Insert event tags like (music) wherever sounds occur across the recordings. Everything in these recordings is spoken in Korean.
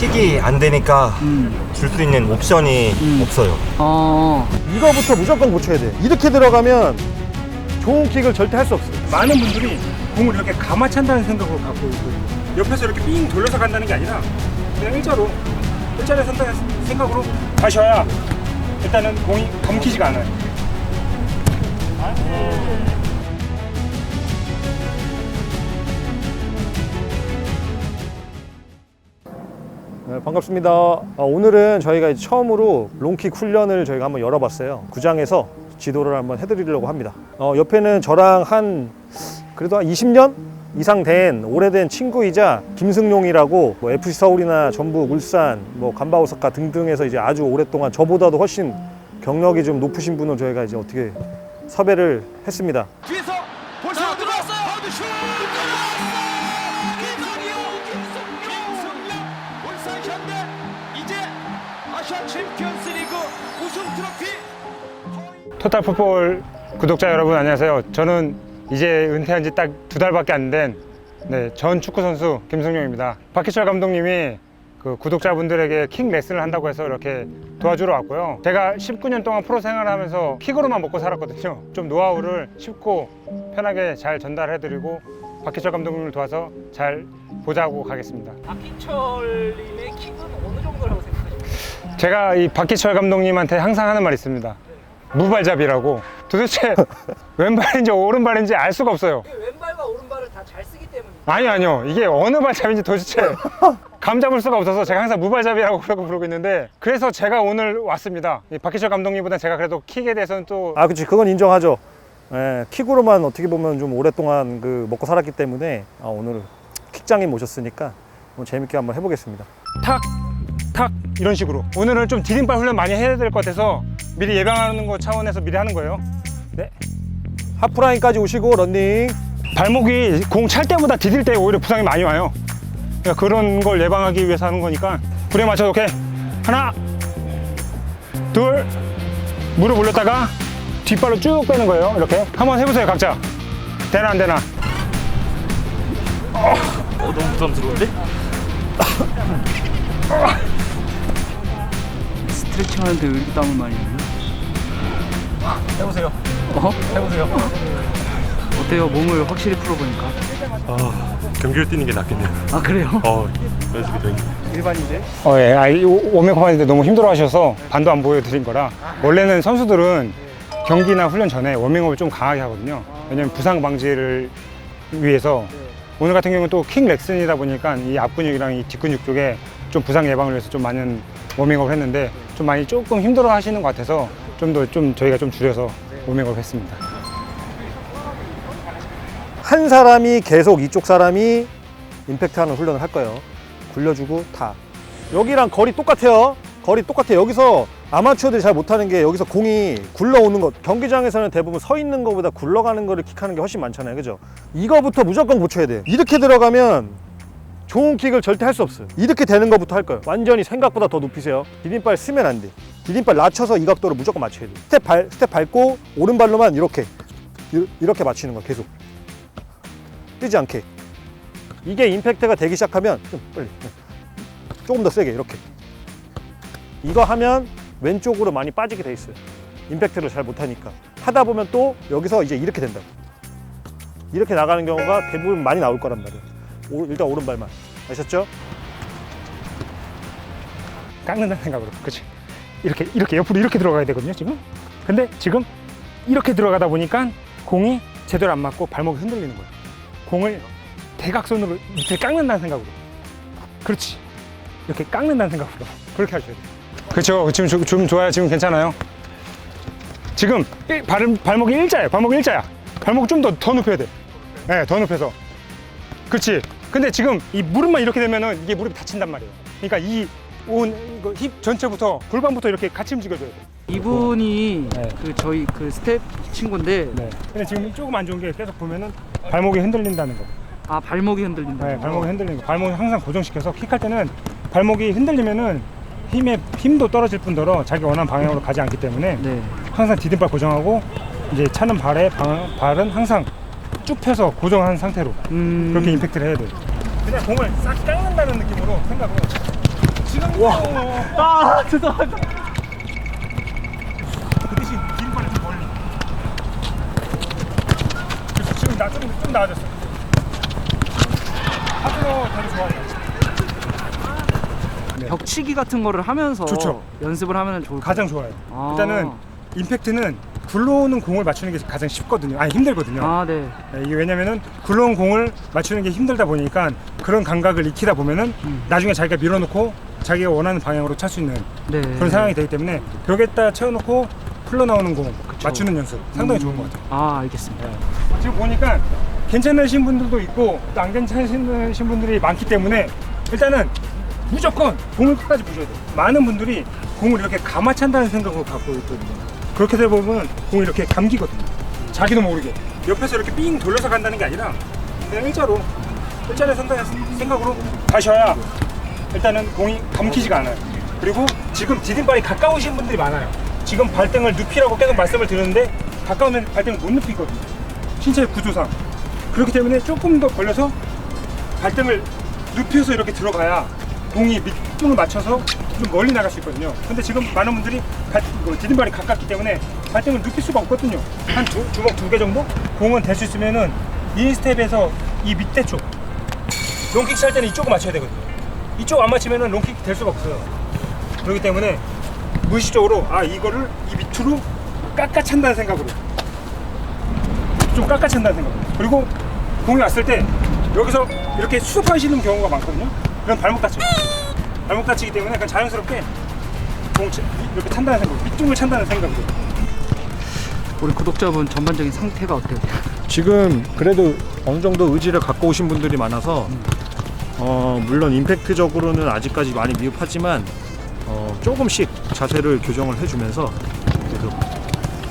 킥이 안 되니까 음. 줄 수 있는 옵션이 음. 없어요. 어. 이거부터 무조건 고쳐야 돼. 이렇게 들어가면 좋은 킥을 절대 할 수 없어. 많은 분들이 공을 이렇게 감아 찬다는 생각으로 갖고 있거든요. 옆에서 이렇게 삥 돌려서 간다는 게 아니라 그냥 일자로 일자로 선다는 생각으로 가셔야 일단은 공이 감기지가 않아요. 반갑습니다. 아, 오늘은 저희가 처음으로 롱킥 훈련을 저희가 한번 열어봤어요. 구장에서 지도를 한번 해드리려고 합니다. 어, 옆에는 저랑 한 그래도 한 20년 이상 된 오래된 친구이자 김승용이라고 뭐 FC 서울이나 전북, 울산, 뭐 간바오사카 등등에서 이제 아주 오랫동안 저보다도 훨씬 경력이 좀 높으신 분을 저희가 이제 어떻게 섭외를 했습니다. 뒤에서 토탈 풋볼 구독자 여러분 안녕하세요. 저는 이제 은퇴한 지 딱 두 달밖에 안된 네, 전 축구 선수 김승용입니다. 박희철 감독님이 그 구독자분들에게 킥 레슨을 한다고 해서 이렇게 도와주러 왔고요. 제가 19년 동안 프로 생활을 하면서 킥으로만 먹고 살았거든요. 좀 노하우를 쉽고 편하게 잘 전달해드리고 박희철 감독님을 도와서 잘 보자고 가겠습니다. 박희철님의 킥은 어느 정도라고 생각하십니까? 제가 이 박희철 감독님한테 항상 하는 말이 있습니다. 무발잡이라고. 도대체 (laughs) 왼발인지 오른발인지 알 수가 없어요. 왼발과 오른발을 다 잘 쓰기 때문에. 아니 아니요. 이게 어느 발잡인지 도대체 (laughs) 감 잡을 수가 없어서 제가 항상 무발잡이라고 (laughs) 그러고 부르고 있는데 그래서 제가 오늘 왔습니다. 이 박희철 감독님보다 제가 그래도 킥에 대해서는 또 아, 그치. 그건 인정하죠. 예, 킥으로만 어떻게 보면 좀 오랫동안 그 먹고 살았기 때문에 아, 오늘 킥장님 모셨으니까 오늘 재밌게 한번 해보겠습니다. 탁, 탁 이런 식으로 오늘은 좀 디딤발 훈련 많이 해야 될 것 같아서 미리 예방하는 거 차원에서 미리 하는 거예요. 네. 하프라인까지 오시고 런닝. 발목이 공 찰 때보다 디딜 때 오히려 부상이 많이 와요. 그러니까 그런 걸 예방하기 위해서 하는 거니까 불에 맞춰 오케이 하나 둘 무릎 올렸다가 뒷발로 쭉 빼는 거예요. 이렇게 한번 해보세요 각자. 되나 안 되나? 어, 너무 부담스러운데? 스트레칭 하는데 왜 이렇게 땀을 많이 흘려? 해보세요. 어? 해보세요. 어때요? 몸을 확실히 풀어보니까. 아, 경기를 뛰는 게 낫겠네요. 아 그래요? 어, 연습이 되 일반인데? 어, 예. 아, 이 워밍업 하는데 너무 힘들어 하셔서 반도 안 보여드린 거라. 원래는 선수들은 경기나 훈련 전에 워밍업을 좀 강하게 하거든요. 왜냐면 부상 방지를 위해서. 오늘 같은 경우는 또킥 렉슨이다 보니까 이 앞근육이랑 이 뒷근육 쪽에 좀 부상 예방을 위해서 좀 많은 워밍업을 했는데 좀 많이 조금 힘들어 하시는 것 같아서 좀더좀 저희가 좀 줄여서 워밍업 했습니다. 한 사람이 계속 이쪽 사람이 임팩트 하는 훈련을 할 거예요. 굴려주고 다. 여기랑 거리 똑같아요. 거리 똑같아요. 여기서 아마추어들이 잘 못하는 게 여기서 공이 굴러오는 것. 경기장에서는 대부분 서 있는 것보다 굴러가는 거를 킥하는 게 훨씬 많잖아요. 그죠? 이거부터 무조건 고쳐야 돼요. 이렇게 들어가면 좋은 킥을 절대 할 수 없어요. 이렇게 되는 것부터 할 거예요. 완전히 생각보다 더 높이세요. 디딤발 쓰면 안 돼. 디딤발 낮춰서 이 각도를 무조건 맞춰야 돼. 스텝 발, 스텝 밟고 오른발로만 이렇게 이- 이렇게 맞추는 거야. 계속. 뜨지 않게. 이게 임팩트가 되기 시작하면 좀 빨리 조금 더 세게 이렇게. 이거 하면 왼쪽으로 많이 빠지게 돼 있어요. 임팩트를 잘 못하니까. 하다 보면 또 여기서 이제 이렇게 된다고. 이렇게 나가는 경우가 대부분 많이 나올 거란 말이에요. 오- 일단 오른발만. 아셨죠? 깎는다는 생각으로. 그치? 이렇게, 이렇게 옆으로 이렇게 들어가야 되거든요, 지금. 근데 지금 이렇게 들어가다 보니까 공이 제대로 안 맞고 발목이 흔들리는 거예요. 공을 대각선으로 밑에 깎는다는 생각으로. 그렇지. 이렇게 깎는다는 생각으로. 그렇게 하셔야 돼요. 그렇죠. 지금 좀, 좀 좋아요. 지금 괜찮아요. 지금 일, 발, 발목이 일자예요. 발목이 일자야. 발목 좀 더더 높여야 돼. 네, 더 높여서. 그렇지. 근데 지금 이 무릎만 이렇게 되면은 이게 무릎이 다친단 말이에요. 그러니까 이온힙 전체부터 골반부터 이렇게 같이 움직여줘야 돼. 이분이 네. 그 저희 그 스텝 친구인데 네. 근데 지금 조금 안 좋은 게 계속 보면은 발목이 흔들린다는 거. 아 발목이 흔들린다. 네, 발목이 흔들리는 거. 발목을 항상 고정시켜서 킥할 때는 발목이 흔들리면은 힘의 힘도 떨어질 뿐더러 자기 원하는 방향으로 가지 않기 때문에 네. 항상 디딤발 고정하고 이제 차는 발에 방- 발은 항상 쭉 펴서 고정한 상태로 음. 그렇게 임팩트를 해야 돼요. 그냥 공을 싹 깎는다는 느낌으로 생각을 아 죄송합니다. 그 대신 뒷발이 좀 멀리. 그래서 지금 나좀 좀 나아졌어. 하드로 되게 좋아요. 벽치기 같은 거를 하면서 좋죠. 연습을 하면 좋을 것 가장 좋아요. 아. 일단은 임팩트는 굴러오는 공을 맞추는 게 가장 쉽거든요. 아니 힘들거든요. 아 네. 네, 이게 왜냐면은 굴러온 공을 맞추는 게 힘들다 보니까 그런 감각을 익히다 보면은 음. 나중에 자기가 밀어놓고 자기가 원하는 방향으로 찰 수 있는 네. 그런 상황이 되기 때문에 벽에다 채워놓고 흘러 나오는 공 맞추는 연습 상당히 좋은 것 같아요. 아 알겠습니다. 지금 보니까 괜찮으신 분들도 있고 또 안 괜찮으신 분들이 많기 때문에 일단은 무조건 공을 끝까지 부셔야 돼요. 많은 분들이 공을 이렇게 감아찬다는 생각을 갖고 있거든요. 그렇게 되다 보면 공이 이렇게 감기거든요. 자기도 모르게 옆에서 이렇게 삥 돌려서 간다는 게 아니라 그냥 일자로 일자로 생각, 생각으로 가셔야 일단은 공이 감기지가 않아요. 그리고 지금 디딤발이 가까우신 분들이 많아요. 지금 발등을 눕히라고 계속 말씀을 드렸는데 가까우면 발등을 못 눕히거든요. 신체 구조상 그렇기 때문에 조금 더 걸려서 발등을 눕혀서 이렇게 들어가야 공이 밑둥을 맞춰서 좀 멀리 나갈 수 있거든요. 근데 지금 많은 분들이 발, 뭐 디딤발이 가깝기 때문에 발등을 눕힐 수가 없거든요. 한 두, 주먹 두 개 정도? 공은 될 수 있으면은 이 스텝에서 이 밑에 쪽 롱킥 찰 때는 이쪽을 맞춰야 되거든요. 이쪽 안 맞추면은 롱킥 될 수가 없어요. 그렇기 때문에 무의식적으로 아 이거를 이 밑으로 깎아 찬다는 생각으로 좀 깎아 찬다는 생각. 그리고 공이 왔을 때 여기서 이렇게 수습하시는 경우가 많거든요. 그럼 발목 다쳐요. 발목 다치기 때문에 그냥 자연스럽게 이렇게 찬다는 생각, 밑둥을 찬다는 생각으로. 우리 구독자분 전반적인 상태가 어때요? 지금 그래도 어느 정도 의지를 갖고 오신 분들이 많아서 어, 물론 임팩트적으로는 아직까지 많이 미흡하지만 어, 조금씩 자세를 교정을 해주면서 그래도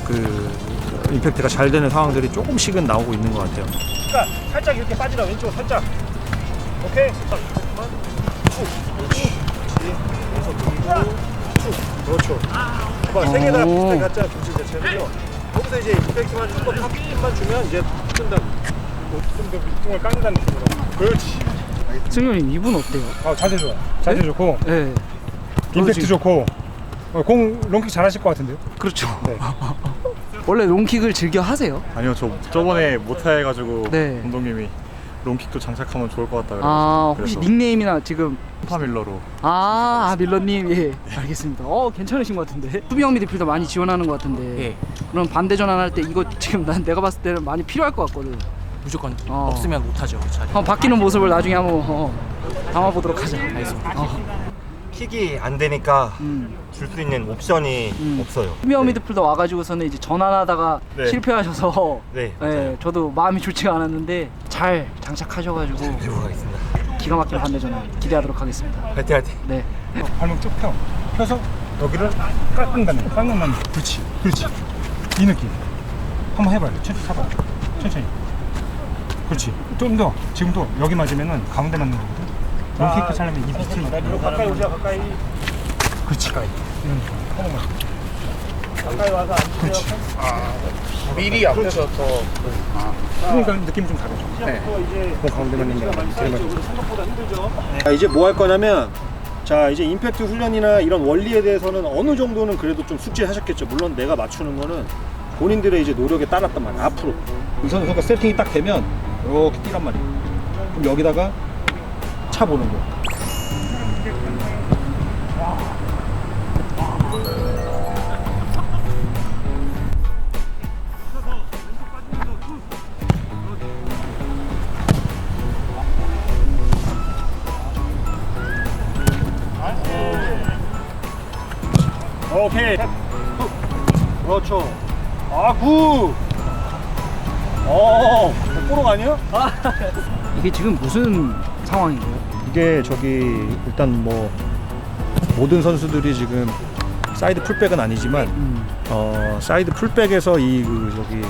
그 임팩트가 잘 되는 상황들이 조금씩은 나오고 있는 것 같아요. 그러니까 살짝 이렇게 빠지라 왼쪽 살짝. 오케이. 그렇죠. 봐봐 세 개다 오. 비슷하게 갖자 중심 자체는요. 여기서 이제 임팩트만 주고 탑만 주면 이제 뜬다. 좀더 밑둥을 깎는다는 느낌으로. 그렇지. 승현님 이분 어때요? 아 자세 좋아. 자세 좋고 네. 임팩트 좋고 어, 공 롱킥 잘하실 것 같은데요? 그렇죠. 네. (laughs) 원래 롱킥을 즐겨 하세요? 아니요 저 저번에 못해가지고 네. 감독님이 롱킥도 장착하면 좋을 것 같다 그래서 아 혹시 그래서 닉네임이나 지금 슈퍼밀러로 아, 아 밀러님 예 알겠습니다. 어 괜찮으신 것 같은데 수비형 미드필더 많이 지원하는 것 같은데 예. 그럼 반대 전환할 때 이거 지금 난 내가 봤을 때는 많이 필요할 것 같거든. 무조건 어. 없으면 못하죠 그 자리. 한번 바뀌는 모습을 나중에 한번 어, 담아보도록 하자. 알겠습니다. 어, 킥이 안 되니까 음. 줄 수 있는 옵션이 음. 없어요. 수비형 네. 미드필더 와가지고서는 이제 전환하다가 네. 실패하셔서 네, 예, 맞아요. 저도 마음이 좋지가 않았는데 잘 장착하셔가지고 해보겠습니다. 기가 막힌 반대 전환 기대하도록 하겠습니다. 화이팅 화이팅. 네. 어, 발목 쭉 펴. 펴서 여기를 깎는다는 거. 깎는다는 거. 그렇지. 그렇지. 이 느낌. 한번 해봐요. 천천히 잡아. 천천히. 그렇지. 좀 더. 지금도 여기 맞으면은 가운데 맞는 거거든. 롱킥 차려면 이 밑을 맞 가까이 오세요. 가까이. 그렇지. 가까이. 응. 한 번만. 가까이 와서 앉으세요. 그렇지. 아. 미리 앞에서 더. 그러니까 느낌이 좀 다르죠. 네. 공 가운데 맞는 게 아니라 맞는 거. 자, 이제 뭐 할 거냐면 자 이제 임팩트 훈련이나 이런 원리에 대해서는 어느 정도는 그래도 좀 숙지하셨겠죠. 물론 내가 맞추는 거는 본인들의 이제 노력에 따랐단 말이야. 앞으로 이 선수가 세팅이 딱 되면 이렇게 뛰란 말이에요. 그럼 여기다가 차 보는 거. 오케이. 그렇죠. 아 굿. 어, 뽀록 아니야? 이게 지금 무슨 상황인가요? 이게 저기 일단 뭐 모든 선수들이 지금 사이드 풀백은 아니지만 음. 어, 사이드 풀백에서 이 그 저기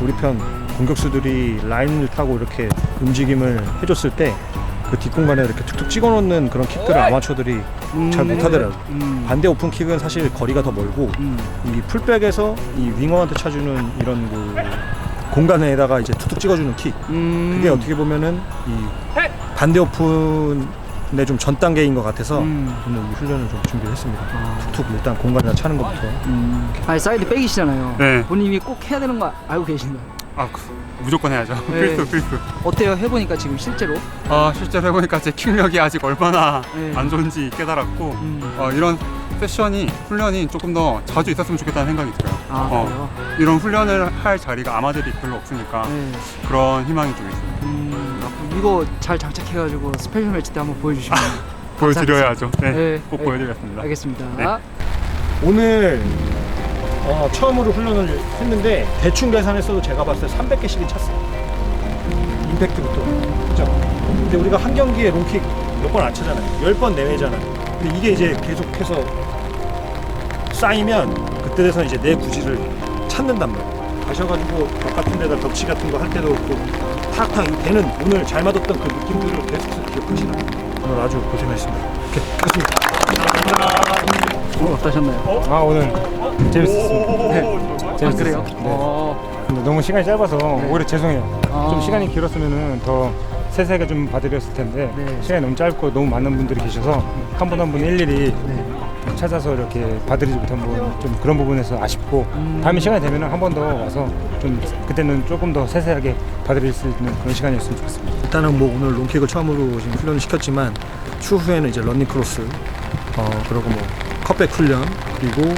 우리 편 공격수들이 라인을 타고 이렇게 움직임을 해줬을 때 그 뒷공간에 이렇게 툭툭 찍어놓는 그런 킥들을 아마추어들이 잘 음. 못하더라고 요. 음. 반대 오픈 킥은 사실 거리가 더 멀고 음. 이 풀백에서 이 윙어한테 차주는 이런 그 공간에다가 이제 툭툭 찍어주는 킥 음. 그게 어떻게 보면은 이 반대 오픈 근데 좀전 단계인 것 같아서 음. 오늘 이 훈련을 좀 준비를 했습니다. 아. 툭툭 일단 공간이나 차는 것부터. 음. 아니 사이드 백이시잖아요. 네. 본인이 꼭 해야 되는 거 알고 계신가요? 아 그- 무조건 해야죠. (laughs) 네. 필수 필수. 어때요? 해보니까 지금 실제로? 아 실제로 해보니까 제 킥력이 아직 얼마나 네. 안 좋은지 깨달았고 음. 어, 이런 세션이 훈련이 조금 더 자주 있었으면 좋겠다는 생각이 들어요. 아 어, 그래요? 이런 훈련을 할 자리가 아마들이 별로 없으니까 네. 그런 희망이 좀 있어요. 음, 앞으로 이거 잘 장착해가지고 스페셜 매치 때 한번 보여주시면 (laughs) 보여드려야죠. 네, 네. 꼭 네. 보여드리겠습니다. 알겠습니다. 네. 오늘 어, 처음으로 훈련을 했는데 대충 계산했어도 제가 봤을 때 300개씩은 찼어요. 임팩트부터. 그죠? 근데 우리가 한 경기에 롱킥 몇 번 안 차잖아요. 10번 내외잖아요. 근데 이게 이제 계속해서 쌓이면 그때 돼서 이제 내 구질을 찾는단 말이에요. 가셔가지고 벽 같은 데다 벽치 같은 거 할 때도 그렇고 탁탁 이 배는 오늘 잘 맞았던 그 느낌들을 계속해서 기억하시나 오늘 아주 고생하셨습니다. 오케이, 끝습니다. 오늘 어떠셨나요? 아 오늘 재밌었습니다. 네, 아, 재밌었어요. 그래요? 네. 어, 근데 너무 시간이 짧아서 오히려 죄송해요. 아. 좀 시간이 길었으면은 더 세세하게 좀 봐드렸을 텐데 네. 시간이 너무 짧고 너무 많은 분들이 계셔서 한 분 한 분 일일이 네. 찾아서 이렇게 봐드리지 못한 부분 좀 그런 부분에서 아쉽고 음. 다음에 시간이 되면 한번 더 와서 좀 그때는 조금 더 세세하게 봐드릴 수 있는 그런 시간이었으면 좋겠습니다. 일단은 뭐 오늘 롱킥을 처음으로 지금 훈련을 시켰지만 추후에는 이제 런닝 크로스 어 그리고 뭐 컵백 훈련 그리고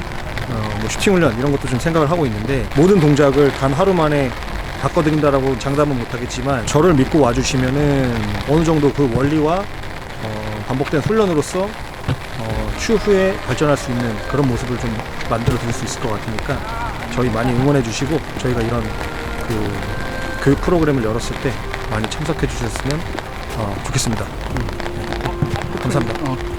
어 뭐 슈팅 훈련 이런 것도 좀 생각을 하고 있는데 모든 동작을 단 하루 만에 바꿔드린다라고 장담은 못하겠지만 저를 믿고 와주시면은 어느 정도 그 원리와 어 반복된 훈련으로서 어 추후에 발전할 수 있는 그런 모습을 좀 만들어 드릴 수 있을 것 같으니까 저희 많이 응원해 주시고 저희가 이런 그 교육 프로그램을 열었을 때 많이 참석해 주셨으면 어, 좋겠습니다. 음. 감사합니다. 어,